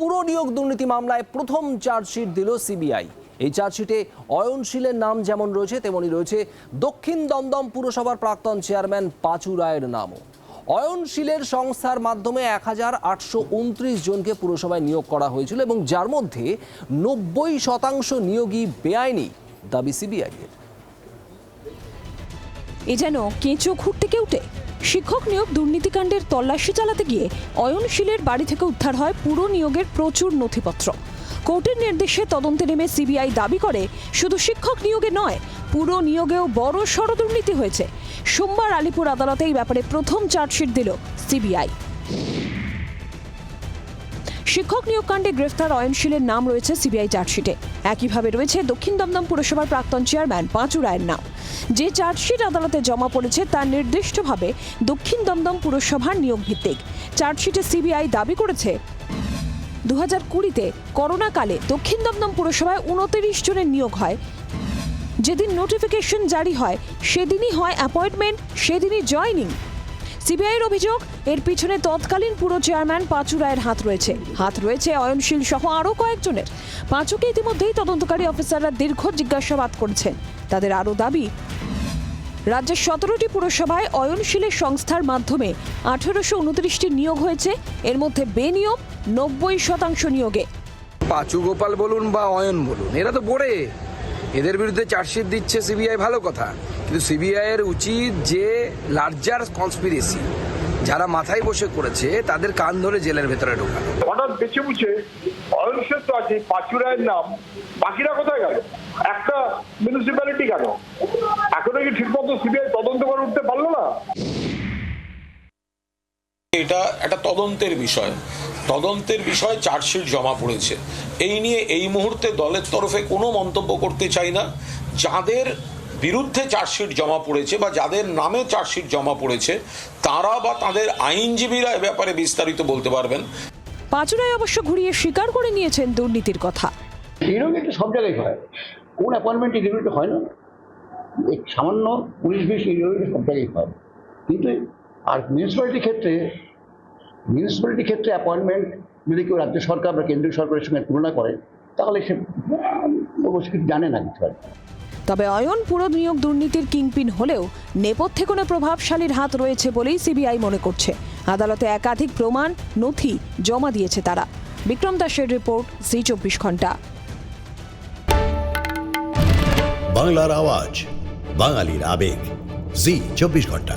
পুরো নিয়োগ দুর্নীতি মামলায় প্রথম চার্জশিট দিল সিবিআই। এই চার্জশিটে অয়নশীলের নাম যেমন রয়েছে, তেমনি রয়েছে দক্ষিণ দমদম পুরসভার প্রাক্তন চেয়ারম্যান পাঁচু রায়ের নামও। অয়নশীলের সংস্থার মাধ্যমে এক হাজার আটশো উনত্রিশ জনকে পুরসভায় নিয়োগ করা হয়েছিল এবং যার মধ্যে নব্বই শতাংশ নিয়োগই বেআইনি দাবি সিবিআই এর এ যেন কেঁচো খুঁড়তে কেউটে? শিক্ষক নিয়োগ দুর্নীতিকাণ্ডের তল্লাশি চালাতে গিয়ে অয়নশীলের বাড়ি থেকে উদ্ধার হয় পুরো নিয়োগের প্রচুর নথিপত্র। কোর্টের নির্দেশে তদন্তে নেমে সিবিআই দাবি করে, শুধু শিক্ষক নিয়োগে নয়, পুরো নিয়োগেও বড় সড় দুর্নীতি হয়েছে। সোমবার আলিপুর আদালতে এই ব্যাপারে প্রথম চার্জশিট দিল সিবিআই। শিক্ষক নিয়োগকাণ্ডে গ্রেফতার অয়নশীলের নাম রয়েছে সিবিআই চার্জশিটে। একইভাবে রয়েছে দক্ষিণ দমদম পুরসভার প্রাক্তন চেয়ারম্যান পাঁচু রায়ের নাম। যে চার্জশিট আদালতে জমা পড়েছে তার নির্দিষ্টভাবে দক্ষিণ দমদম পুরসভার নিয়োগ ভিত্তিক চার্জশিটে সিবিআই দাবি করেছে দু হাজার কুড়িতে করোনাকালে দক্ষিণ দমদম পুরসভায় উনত্রিশ জনের নিয়োগ হয়। যেদিন নোটিফিকেশন জারি হয়, সেদিনই হয় অ্যাপয়েন্টমেন্ট, সেদিনই জয়নিং। সিবিআইয়ের অভিযোগ, এর পিছনে তৎকালীন পুরো চেয়ারম্যান পাঁচু রায়ের হাত রয়েছে। হাত রয়েছে অয়নশীল সহ আরও কয়েকজনের। পাঁচুকে ইতিমধ্যেই তদন্তকারী অফিসাররা দীর্ঘ জিজ্ঞাসাবাদ করেছেন। তাদের আরও দাবি, রাজ্যের সতেরোটি পুরসভায় অয়নশীলের সংস্থার মাধ্যমে আঠেরোশো উনত্রিশটি নিয়োগ হয়েছে। এর মধ্যে বেনিয়োগ নব্বই শতাংশ নিয়োগে। পাঁচু গোপাল বলুন বা অয়ন বলুন, এরা তো বোরে এদের বিরুদ্ধে চার্জশিট দিচ্ছে সিবিআই, ভালো কথা। কিন্তু সিবিআই এর উচিত যে লার্জার কনস্পিরেসি যারা মাথায় বসে করেছে তাদের কান ধরে জেলের ভেতরে ঢোকানো। হঠাৎ বেছে বুঝে অয়নশেষ তো আছে পাঁচুরায়ের নাম বাকিরা কোথায় গেল? একটা মিউনিসিপ্যালিটি কেন? এখনও কি ঠিকমতো সিবিআই তদন্ত করে উঠতে পারল না? এটা একটা তদন্তের বিষয়। তদন্তের বিষয় চার্জশিট জমা পড়েছে। এই নিয়ে এই মুহূর্তে দলের তরফে কোনো মন্তব্য করতে চাই না। যাদের বিরুদ্ধে চার্জশিট জমা পড়েছে বা যাদের নামে চার্জশিট জমা পড়েছে তারা বা তাদের আইনজীবীরা এ ব্যাপারে বিস্তারিত বলতে পারবেন। পাঁচুরায় অবশ্য ঘুরিয়ে স্বীকার করে নিয়েছেন দুর্নীতির কথা। এরকম একটা সব জায়গায় হয়। কোন অ্যাপয়েন্টমেন্ট এগুলো হয় না। এই সামান্য পুলিশ বিশ এগুলো সব জায়গায় হয়। কিন্তু আর মিউনিসিপ্যালিটির ক্ষেত্রে মিউনিসিপ্যালিটির ক্ষেত্রে অ্যাপয়েন্টমেন্ট যদি কেউ রাজ্য সরকার বা কেন্দ্রীয় সরকারের সঙ্গে তুলনা করে তাহলে সে জানে না কিছু আর কি। তবে অয়ন পুরো নিয়োগ দুর্নীতির কিংপিন হলেও নেপথ্যে কোনো প্রভাবশালীর হাত রয়েছে বলেই সিবিআই মনে করছে। আদালতে একাধিক প্রমাণ, নথি জমা দিয়েছে তারা। বিক্রম দাসের রিপোর্ট সি চব্বিশ ঘণ্টা। বাংলার আওয়াজ, বাঙালির আবেগ, জি চব্বিশ ঘণ্টা।